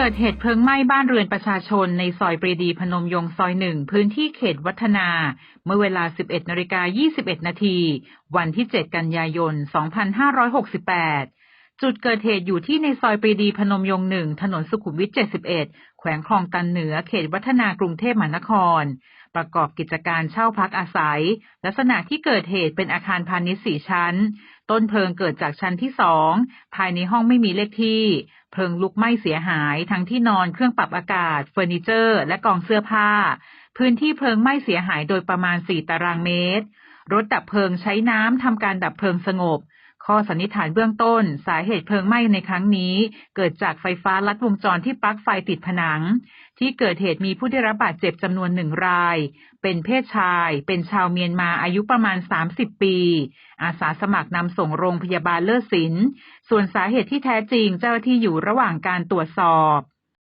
เกิดเหตุเพลิงไหม้บ้านเรือนประชาชนในซอยปรีดีพนมยงซอยหนึ่งพื้นที่เขตวัฒนา เมื่อเวลา 11นาฬิกา21นาทีวันที่ 7 กันยายน 2568 จุดเกิดเหตุอยู่ที่ในซอยปรีดีพนมยงหนึ่งถนนสุขุมวิท 71 แขวงคลองตันเหนือเขตวัฒนากรุงเทพมหานคร ประกอบกิจการเช่าพักอาศัย ลักษณะที่เกิดเหตุเป็นอาคารพาณิชย์สี่ชั้น ต้นเพลิงเกิดจากชั้นที่สองภายในห้องไม่มีเลขที่ เพลิงลุกไหม้เสียหาย ทั้งที่นอนเครื่องปรับอากาศ เฟอร์นิเจอร์ และกองเสื้อผ้า พื้นที่เพลิงไหม้เสียหายโดยประมาณ 4 ตารางเมตร รถดับเพลิงใช้น้ำทำการดับเพลิงสงบ ข้อสันนิษฐานเบื้องต้น สาเหตุเพลิงไหม้ในครั้งนี้ เกิดจากไฟฟ้าลัดวงจรที่ปลั๊กไฟติดผนัง ที่เกิดเหตุมีผู้ได้รับบาดเจ็บจำนวนหนึ่งราย เป็นเพศชาย เป็นชาวเมียนมาอายุประมาณ 30 ปี อาสาสมัครนำส่งโรงพยาบาลเลิศสิน ส่วนสาเหตุที่แท้จริงเจ้าที่อยู่ระหว่างการตรวจสอบ